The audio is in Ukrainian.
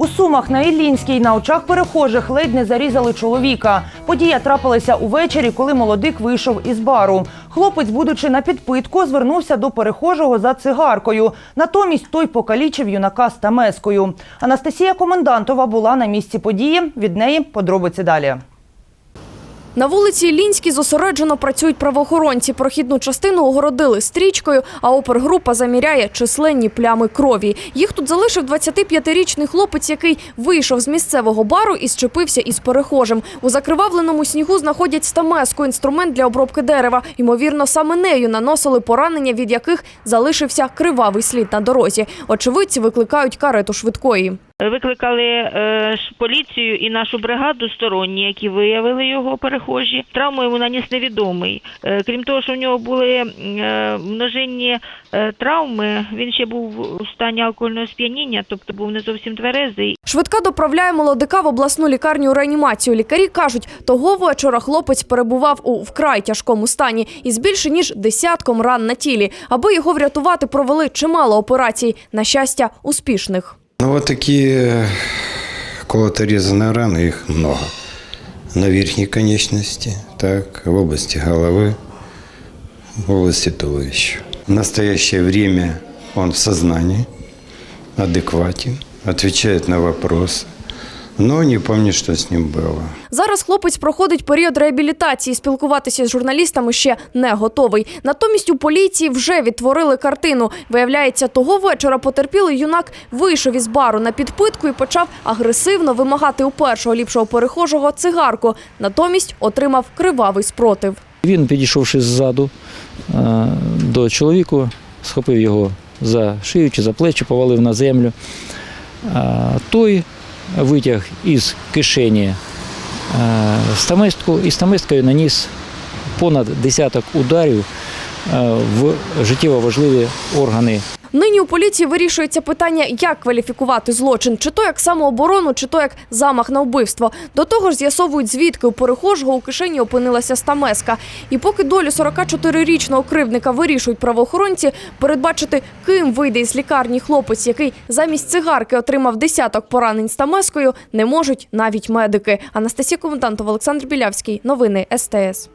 У Сумах на Іллінській на очах перехожих ледь не зарізали чоловіка. Подія трапилася увечері, коли молодик вийшов із бару. Хлопець, будучи на підпитку, звернувся до перехожого за цигаркою. Натомість той покалічив юнака стамескою. Анастасія Комендантова була на місці події. Від неї подробиці далі. На вулиці Іллінській зосереджено працюють правоохоронці. Прохідну частину огородили стрічкою, а опергрупа заміряє численні плями крові. Їх тут залишив 25-річний хлопець, який вийшов з місцевого бару і зчепився із перехожим. У закривавленому снігу знаходять стамеску – інструмент для обробки дерева. Ймовірно, саме нею наносили поранення, від яких залишився кривавий слід на дорозі. Очевидці викликають карету швидкої. Викликали е, поліцію і нашу бригаду сторонні, які виявили його перехожі. Травму йому наніс невідомий. Е, крім того, що в нього були е, множинні травми, він ще був у стані алкогольного сп'яніння, тобто був не зовсім тверезий. Швидка доправляє молодика в обласну лікарню реанімацію. Лікарі кажуть, того вечора хлопець перебував у вкрай тяжкому стані із більше ніж десятком ран на тілі. Аби його врятувати, провели чимало операцій. На щастя, успішних. Ну, вот такие колото-резанные раны, их много. На верхней конечности, так, в области головы, в области туловища. В настоящее время он в сознании, адекватен, отвечает на вопросы, но не помнит, что с ним было. Зараз хлопець проходить період реабілітації. Спілкуватися з журналістами ще не готовий. Натомість у поліції вже відтворили картину. Виявляється, того вечора потерпілий юнак вийшов із бару на підпитку і почав агресивно вимагати у першого ліпшого перехожого цигарку. Натомість отримав кривавий спротив. Він, підійшовши ззаду е, до чоловіка, схопив його за шию чи за плечі, повалив на землю. Е, Той витяг із кишені стамистку стаместку і стамисткою наніс понад десяток ударів е, в життєво важливі органи Нині у поліції вирішується питання, як кваліфікувати злочин, чи то як самооборону, чи то як замах на вбивство. До того ж, з'ясовують, звідки у перехожого у кишені опинилася стамеска. І поки долю 44-річного кривдника вирішують правоохоронці, передбачити, ким вийде із лікарні хлопець, який замість цигарки отримав десяток поранень стамескою, не можуть навіть медики. Анастасія Комендантова, Олександр Білявський. Новини СТС.